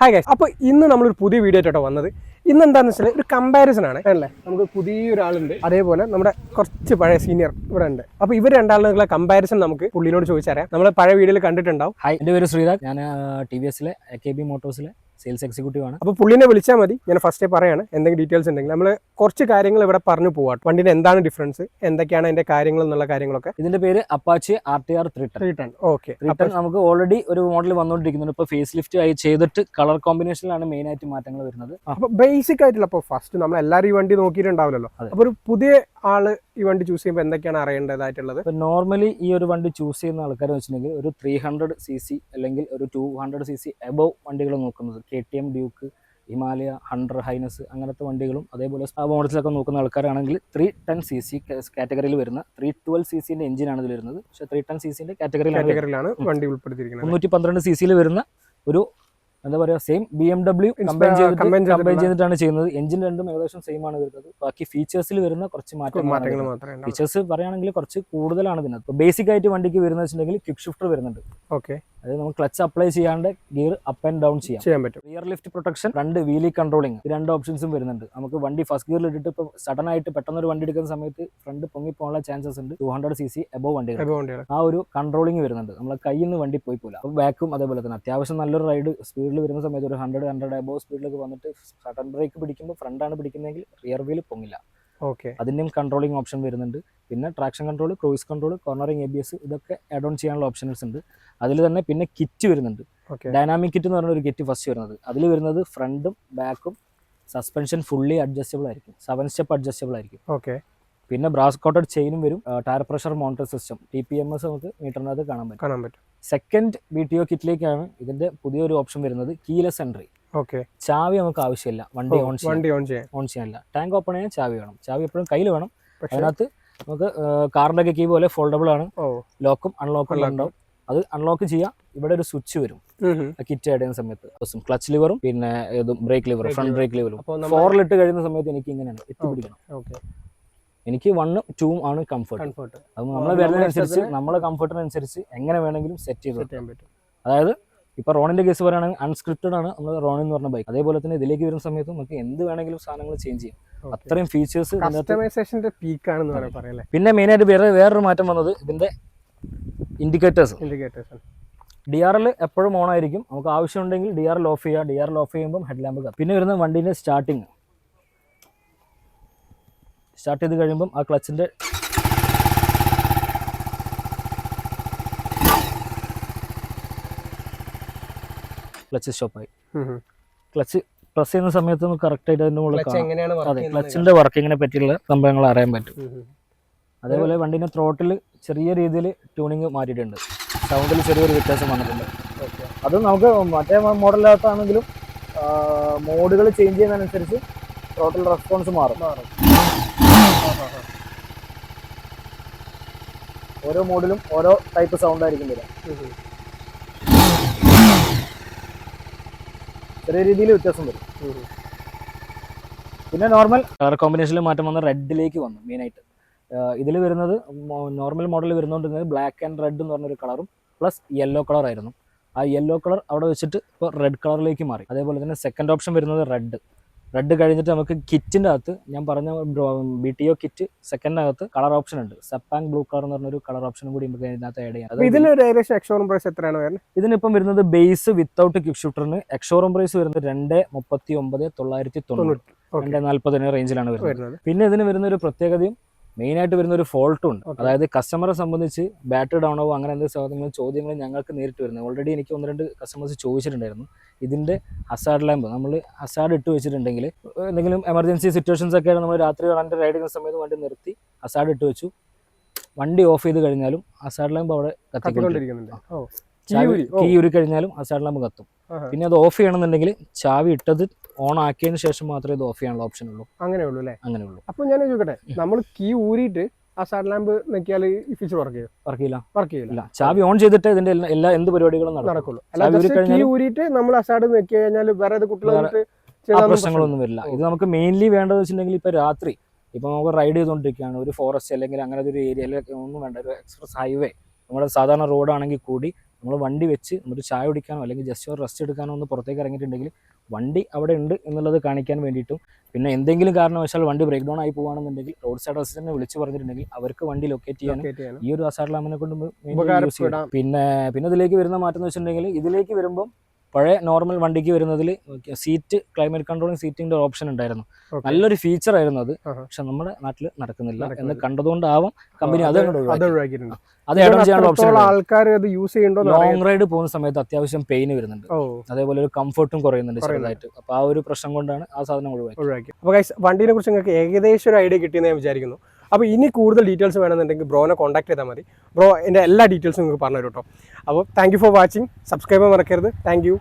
Hi guys അപ്പോൾ ഇന്ന് നമ്മളൊരു പുതിയ വീഡിയോ ആയിട്ടോ വന്നത്. ഇന്ന് എന്താണെന്ന് വെച്ചാൽ ഒരു കമ്പാരിസൺ ആണ്. അല്ലേ നമുക്ക് പുതിയൊരാളുണ്ട്. അതേപോലെ നമ്മുടെ കുറച്ച് പഴയ സീനിയർ ഇവിടെ ഉണ്ട്. അപ്പോൾ ഇവർ രണ്ടാളുള്ള കമ്പാരിസൺ നമുക്ക് പുള്ളിനോട് ചോദിച്ചറിയാം നമ്മൾ പഴയ വീഡിയോയിൽ കണ്ടിട്ടുണ്ടാവും. ഹായ് എന്റെ പേര് ശ്രീരാജ് ഞാൻ ടി വി എസിലെ കെ ബി മോട്ടോഴ്സിലെ സെയിൽസ് എക്സിക്യൂട്ടീവ് ആണ്. അപ്പോൾ പുള്ളിനെ വിളിച്ചാൽ മതി. ഞാൻ ഫസ്റ്റേ പറയാണ്. എന്തെങ്കിലും ഡീറ്റെയിൽസ് ഉണ്ടെങ്കിൽ. നമ്മൾ കുറച്ച് കാര്യങ്ങൾ ഇവിടെ പറഞ്ഞു പോവാം വണ്ടിന്റെ എന്താണ് ഡിഫറൻസ് എന്തൊക്കെയാണ് അതിന്റെ കാര്യങ്ങൾ എന്നുള്ള കാര്യങ്ങളൊക്കെ. ഇതിന്റെ പേര് Apache R T R three ten three ten okay three നമുക്ക് ഓൾറെഡി ഒരു മോഡൽ വന്നുകൊണ്ടിരിക്കുന്നുണ്ട് ഇപ്പോൾ ഫേസ് ലിഫ്റ്റ് ആയി ചെയ്തിട്ട് കളർ കോമ്പിനേഷനിലാണ് മെയിൻ ആയിട്ട് മാറ്റങ്ങൾ വരുന്നത്. അപ്പോൾ ബേസിക് ആയിട്ടുള്ള അപ്പോൾ ഫസ്റ്റ് നമ്മൾ എല്ലാവരും ഈ വണ്ടി നോക്കിയിട്ടുണ്ടാവില്ലല്ലോ. അപ്പൊ അപ്പോൾ ഒരു പുതിയ ആൾ ഈ വണ്ടി ചൂസ് ചെയ്യുമ്പോൾ എന്തൊക്കെയാണ് അറിയേണ്ടതായിട്ടുള്ളത്? ഇപ്പൊ നോർമലി ഈ ഒരു വണ്ടി ചൂസ് ചെയ്യുന്ന ആൾക്കാർ വെച്ചിട്ടുണ്ടെങ്കിൽ ഒരു ത്രീ ഹൺഡ്രഡ് സി സി അല്ലെങ്കിൽ ഒരു two hundred C C above വണ്ടികൾ നോക്കുന്നത്. K T M Duke Himalaya hundred highness അങ്ങനത്തെ വണ്ടികളും അതേപോലെ ആ മോഡൽസിലൊക്കെ നോക്കുന്ന ആൾക്കാരാണെങ്കിൽ ത്രീ ടെൻ സി സി കാറ്റഗറിയിൽ വരുന്ന ത്രീ ട്വൽവ് സി സിന്റെ എഞ്ചിനാണ് ഇതിൽ വരുന്നത്. പക്ഷേ ത്രീ ടെൻ സി സിന്റെ കാറ്റഗറിയിലാണ് വണ്ടി ഉൾപ്പെടുത്തിയിരിക്കുന്നത്. മുന്നൂറ്റി പന്ത്രണ്ട് സി സിയിൽ വരുന്ന ഒരു എന്താ പറയുക same B M W combine ചെയ്തിട്ട് കമ്പൈൻ ചെയ്തിട്ടാണ് ചെയ്യുന്നത്. എഞ്ചിൻ രണ്ടും ഏകദേശം സെയിം ആണ് വരുന്നത് ബാക്കി ഫീച്ചേഴ്സിൽ വരുന്ന കുറച്ച് മാറ്റങ്ങൾ മാറ്റങ്ങൾ മാത്രമേ ഫീച്ചേഴ്സ് പറയുകയാണെങ്കിൽ കുറച്ച് കൂടുതലാണ് ഇതിനകത്ത്. ബേസിക് ആയിട്ട് വണ്ടിക്ക് വരുന്നത് വെച്ചിട്ടുണ്ടെങ്കിൽ ക്വിക്ക് ഷിഫ്റ്റർ വരുന്നുണ്ട്. ഓക്കെ അതായത് നമുക്ക് ക്ലച്ച് അപ്ലൈ ചെയ്യാണ്ട് ഗിയർ അപ്പ് ആൻഡ് ഡൗൺ ചെയ്യാം. ചെയ്യാൻ പറ്റും. റിയർ ലിഫ്റ്റ് പ്രൊട്ടക്ഷൻ രണ്ട് വീലി കൺട്രോളിങ് രണ്ട് ഓപ്ഷൻസും വരുന്നുണ്ട്. നമുക്ക് വണ്ടി ഫസ്റ്റ് ഗിയറിൽ ഇട്ടിട്ട് ഇപ്പോൾ സഡൻ ആയിട്ട് പെട്ടെന്ന് ഒരു വണ്ടി എടുക്കുന്ന സമയത്ത് ഫ്രണ്ട് പൊങ്ങി പോകാനുള്ള ചാൻസസ് ഉണ്ട്. Two hundred C C above വണ്ടികൾ. ആ ഒരു കൺട്രോളിങ് വരുന്നുണ്ട്. നമ്മളെ കയ്യിൽ നിന്ന് വണ്ടി പോയി പോലെ ബാക്കും അതേപോലെ തന്നെ. അത്യാവശ്യം നല്ലൊരു റൈഡ് സ്പീഡിൽ വരുന്ന സമയത്ത് ഒരു ഹൺഡ്രഡ് ഹൺഡ്രഡ് എബോ സ്പീഡിലേക്ക് വന്നിട്ട് സഡൻ ബ്രേക്ക് പിടിക്കുമ്പോൾ ഫ്രണ്ടാണ് പിടിക്കുന്നതെങ്കിൽ റിയർ വീൽ പൊങ്ങില്ല. ഓക്കെ അതിന്റെയും കൺട്രോളിങ് ഓപ്ഷൻ വരുന്നുണ്ട്. പിന്നെ traction control cruise control cornering A B S ഇതൊക്കെ ആഡ് ഓൺ ചെയ്യാനുള്ള ഓപ്ഷൻസ് ഉണ്ട്. അതിൽ തന്നെ പിന്നെ കിറ്റ് വരുന്നുണ്ട്. ഡൈനാമിക് കിറ്റ് എന്ന് പറഞ്ഞ ഒരു കിറ്റ് ഫസ്റ്റ് വരുന്നത്. അതിൽ വരുന്നത് ഫ്രണ്ടും ബാക്കും സസ്പെൻഷൻ ഫുള്ളി അഡ്ജസ്റ്റബിൾ ആയിരിക്കും. സെവൻ സ്റ്റെപ്പ് അഡ്ജസ്റ്റബിൾ ആയിരിക്കും. ഓക്കെ പിന്നെ ബ്രാസ് കോട്ടഡ് ചെയിനും വരും. Tyre pressure monitor system T P M S നമുക്ക് മീറ്ററിനകത്ത് കാണാൻ പറ്റും. കാണാൻ പറ്റും. സെക്കൻഡ് ബി ടി ഒ കിറ്റിലേക്കാണ് ഇതിന്റെ പുതിയൊരു ഓപ്ഷൻ വരുന്നത് കീലെസ് എൻട്രി ഓക്കെ ചാവി നമുക്ക് ആവശ്യമില്ല. വണ്ടി ഓൺ ചെയ്യാൻ. ഓൺ ചെയ്യാനില്ല ടാങ്ക് ഓപ്പൺ ചെയ്യാൻ ചാവി വേണം. ചാവി എപ്പോഴും കയ്യിൽ വേണം. അതിനകത്ത് നമുക്ക് കാറിന്റെ ഒക്കെ കീ പോലെ ഫോൾഡബിൾ ആണ്. ലോക്കും അൺലോക്കും. ഉണ്ടാവും. അത് അൺലോക്ക് ചെയ്യാം. ഇവിടെ ഒരു സ്വിച്ച് വരും. കിറ്റ് ആഡ് ചെയ്യുന്ന സമയത്ത്. ക്ലച്ച് ലിവറും പിന്നെ ബ്രേക്ക് ലിവറും ഫ്രണ്ട് ബ്രേക്ക് ലിവറും നമ്മൾ ഫോറിലിട്ട് കഴിയുന്ന സമയത്ത് എനിക്ക് ഇങ്ങനെയാണ്. എത്തിപ്പിടിക്കണം എനിക്ക് വണ്ണും ടൂവും ആണ് കംഫർട്ട് അത് നമ്മളെ വരുന്നതിനനുസരിച്ച് നമ്മളെ കംഫർട്ടിനനുസരിച്ച് എങ്ങനെ വേണമെങ്കിലും സെറ്റ് ചെയ്ത് പറ്റും. അതായത് ഇപ്പൊ റോണിന്റെ കേസ് പറയുകയാണെങ്കിൽ അൺസ്ക്രിപ്റ്റഡ് ആണ്. നമ്മൾ റോൺ എന്ന് പറഞ്ഞ ബൈക്ക് അതേപോലെ തന്നെ ഇതിലേക്ക് വരുന്ന സമയത്ത് നമുക്ക് എന്ത് വേണമെങ്കിലും സാധനങ്ങൾ ചേഞ്ച് ചെയ്യാം. അത്രയും ഫീച്ചേഴ്സ് പീക്ക് ആണെന്ന് പറയാൻ പറയല്ലേ പിന്നെ മെയിനായിട്ട് വേറെ വേറൊരു മാറ്റം വന്നത് ഇതിന്റെ indicators indicators D R L എപ്പോഴും ഓൺ ആയിരിക്കും. നമുക്ക് ആവശ്യമുണ്ടെങ്കിൽ ഡി ആർ എൽ ഓഫ് ചെയ്യുക ഡി ആർ എൽ ഓഫ് ചെയ്യുമ്പോൾ ഹെഡ് ലാമ്പ് കത്തും. പിന്നെ വരുന്ന വണ്ടീന്റെ സ്റ്റാർട്ടിങ് സ്റ്റാർട്ട് ചെയ്ത് കഴിയുമ്പം ആ ക്ലച്ചിന്റെ ക്ലച്ച് സ്റ്റോപ്പായി ക്ലച്ച് പ്രസ് ചെയ്യുന്ന സമയത്ത് നമുക്ക് കറക്റ്റായിട്ട് അതിന്റെ മുകളിൽ അതെ ക്ലച്ചിന്റെ വർക്കിങ്ങിനെ പറ്റിയുള്ള സംഭവങ്ങൾ അറിയാൻ പറ്റും. അതേപോലെ വണ്ടീന്റെ ത്രോട്ടിൽ ചെറിയ രീതിയിൽ ട്യൂണിങ് മാറ്റിയിട്ടുണ്ട്. സൗണ്ടിൽ ചെറിയൊരു വ്യത്യാസം വന്നിട്ടുണ്ട്. അത് നമുക്ക് മറ്റേ മോഡലിനകത്താണെങ്കിലും മോഡുകൾ ചേഞ്ച് ചെയ്യുന്നതിനനുസരിച്ച് ടോട്ടൽ റെസ്പോൺസ് മാറും. ഓരോ മോഡിലും ഓരോ ടൈപ്പ് സൗണ്ട് ആയിരിക്കും വരിക. ചെറിയ രീതിയിൽ വ്യത്യാസം വരും. പിന്നെ നോർമൽ കളർ കോമ്പിനേഷനിൽ മാറ്റം വന്ന റെഡിലേക്ക് വന്നു മെയിനായിട്ട് ഇതിൽ വരുന്നത് നോർമൽ മോഡൽ വരുന്നോണ്ടിരുന്നത് ബ്ലാക്ക് ആൻഡ് റെഡ് എന്ന് പറഞ്ഞൊരു കളറും പ്ലസ് യെല്ലോ കളർ ആയിരുന്നു. ആ യെല്ലോ കളർ അവിടെ വെച്ചിട്ട് ഇപ്പോൾ റെഡ് കളറിലേക്ക് മാറി. അതേപോലെ തന്നെ സെക്കൻഡ് ഓപ്ഷൻ വരുന്നത് റെഡ് റെഡ് കഴിഞ്ഞിട്ട് നമുക്ക് കിറ്റിന്റെ അകത്ത് ഞാൻ പറഞ്ഞ ബി ടി ഒ കിറ്റ് സെക്കൻഡിനകത്ത് കളർ ഓപ്ഷൻ ഉണ്ട്. സപ്പാങ് ബ്ലൂ കളർ എന്ന് പറഞ്ഞൊരു കളർ ഓപ്ഷനും കൂടി നമുക്ക് ഇതിനകത്ത് ആഡ് ചെയ്യാം. ഇതിനൊരു ഏകദേശം എക്സോറും പ്രൈസ് എത്രയാണ് വരുന്നത്? ഇതിനിപ്പം വരുന്നത് ബേസ് വിത്തൗട്ട് ക്യൂ ഷൂട്ടറിന് എക്സോറും പ്രൈസ് വരുന്നത് രണ്ട് മുപ്പത്തി ഒമ്പത് തൊള്ളായിരത്തി തൊണ്ണൂറ്. തൊണ്ണൂറ്റി രണ്ട് നാൽപ്പതിന് റേഞ്ചിലാണ് വരുന്നത്. പിന്നെ ഇതിന് വരുന്ന ഒരു പ്രത്യേകതയും മെയിൻ ആയിട്ട് വരുന്ന ഒരു ഫോൾട്ടും ഉണ്ട്. അതായത് കസ്റ്റമറെ സംബന്ധിച്ച് ബാറ്ററി ഡൗൺ ആവും അങ്ങനെ എന്തെങ്കിലും സാധനങ്ങളും ചോദ്യങ്ങളും ഞങ്ങൾക്ക് നേരിട്ട് വരുന്നത്. ഓൾറെഡി എനിക്ക് ഒന്ന് രണ്ട് കസ്റ്റമേഴ്സ് ചോദിച്ചിട്ടുണ്ടായിരുന്നു. ഇതിന്റെ അസാഡ് ലാമ്പ് നമ്മൾ അസാഡ് ഇട്ട് വെച്ചിട്ടുണ്ടെങ്കിൽ എന്തെങ്കിലും എമർജൻസി സിറ്റുവേഷൻസ് ഒക്കെ നമ്മൾ രാത്രി വണ്ടി റൈഡ് ചെയ്യുന്ന സമയത്ത് വണ്ടി നിർത്തി അസാഡ് ഇട്ട് വെച്ചു. വണ്ടി ഓഫ് ചെയ്ത് കഴിഞ്ഞാലും അസാഡ് ലാമ്പ് അവിടെ കത്തിക്കൊണ്ടിരിക്കും. കത്തിക്കൊണ്ടിരിക്കുന്നുണ്ട്. ഓ. ചാവി കീ ഊരി. കഴിഞ്ഞാലും ആ ഹസാർഡ് ലാമ്പ് കത്തും. പിന്നെ അത് ഓഫ് ചെയ്യണമെന്നുണ്ടെങ്കിൽ ചാവി ഇട്ടത് ഓൺ ആക്കിയതിന് ശേഷം മാത്രമേ ഇത് ഓഫ് ചെയ്യാനുള്ള ഓപ്ഷൻ ഉള്ളൂ. അങ്ങനെ ഉള്ളൂ അല്ലേ? അങ്ങനെ ഉള്ളൂ. അപ്പൊ ഞാൻ ചോദിക്കട്ടെ നമ്മൾ കീ ഊരിയിട്ട് ആ സാഡ് ലാമ്പ് നെക്കിയാൽ ഈ ഫീച്ചർ വർക്ക് ചെയ്യും? വർക്ക് ചെയ്യില്ല. വർക്ക് ചെയ്യില്ല ചാവി ഓൺ ചെയ്തിട്ട് ഇതിന്റെ എല്ലാ- എന്ത് പരിപാടികളും നടക്കും. നടക്കുള്ളൂ. ഊരിയിട്ട് നമ്മൾ ആ സൈഡ് നെക്കി കഴിഞ്ഞാൽ വേറെ ചെയ്താലൊന്നും പ്രശ്നങ്ങളൊന്നും വരില്ല. ഇത് നമുക്ക് മെയിൻലി വേണ്ടത് വെച്ചിട്ടുണ്ടെങ്കിൽ ഇപ്പൊ രാത്രി ഇപ്പൊ നമുക്ക് റൈഡ് ചെയ്തുകൊണ്ടിരിക്കുകയാണ് ഒരു ഫോറസ്റ്റ് അല്ലെങ്കിൽ അങ്ങനത്തെ ഒരു ഏരിയ അല്ലെങ്കിൽ ഒന്നും വേണ്ട. ഒരു എക്സ്പ്രസ് ഹൈവേ നമ്മുടെ സാധാരണ റോഡാണെങ്കിൽ കൂടി നമ്മൾ വണ്ടി വെച്ച് നമ്മുടെ ചായ കുടിക്കാനോ അല്ലെങ്കിൽ ജസ്റ്റ് ഒരു റെസ്റ്റ് എടുക്കാനോ ഒന്ന് പുറത്തേക്ക് ഇറങ്ങിയിട്ടുണ്ടെങ്കിൽ വണ്ടി അവിടെ ഉണ്ട് എന്നുള്ളത് കാണിക്കാൻ വേണ്ടിയിട്ടും പിന്നെ എന്തെങ്കിലും കാരണവശാൽ വണ്ടി ബ്രേക്ക് ഡൗൺ ആയി പോകുകയാണെന്നുണ്ടെങ്കിൽ റോഡ് സൈഡ് അസിസ്റ്റന്റ് വിളിച്ച് പറഞ്ഞിട്ടുണ്ടെങ്കിൽ അവർക്ക് വണ്ടി ലൊക്കേറ്റ് ചെയ്യാൻ. ഈ ഒരു അസാഡ് ലാമിനെ കൊണ്ട്. പിന്നെ പിന്നെ ഇതിലേക്ക് വരുന്ന മാറ്റം എന്ന് വെച്ചിട്ടുണ്ടെങ്കിൽ ഇതിലേക്ക് വരുമ്പോൾ പഴയ നോർമൽ വണ്ടിക്ക് വരുന്നതിൽ സീറ്റ് ക്ലൈമറ്റ് കൺട്രോളിംഗ് ഒരു ഓപ്ഷൻ ഉണ്ടായിരുന്നു. നല്ലൊരു ഫീച്ചർ ആയിരുന്നു അത്. പക്ഷെ നമ്മുടെ നാട്ടിൽ നടക്കുന്നില്ല എന്ന് കണ്ടതുകൊണ്ടാവും കമ്പനി അത് അത് ചെയ്യാനുള്ള ഓപ്ഷൻ ആൾക്കാർ അത് യൂസ് ചെയ്യണ്ടോ ലോങ് റൈഡ് പോകുന്ന സമയത്ത് അത്യാവശ്യം പെയിൻ വരുന്നുണ്ട്. അതേപോലെ ഒരു കംഫർട്ടും കുറയുന്നുണ്ട്. ചെറുതായിട്ട്. അപ്പൊ ആ ഒരു പ്രശ്നം കൊണ്ടാണ് ആ സാധനം ഒഴിവാക്കി അപ്പൊ വണ്ടീനെ കുറിച്ച് നിങ്ങൾക്ക് ഏകദേശം ഒരു ഐഡിയ കിട്ടിയെന്ന് ഞാൻ വിചാരിക്കുന്നു. അപ്പോൾ ഇനി കൂടുതൽ ഡീറ്റെയിൽസ് വേണമെന്നുണ്ടെങ്കിൽ ബ്രോനെ കോൺടാക്ട് ചെയ്താൽ മതി. ബ്രോ എന്റെ എല്ലാ ഡീറ്റെയിൽസും നിങ്ങൾക്ക് പറഞ്ഞു തരും കേട്ടോ അപ്പോൾ thank you for watching subscribe മറക്കരുത്. Thank you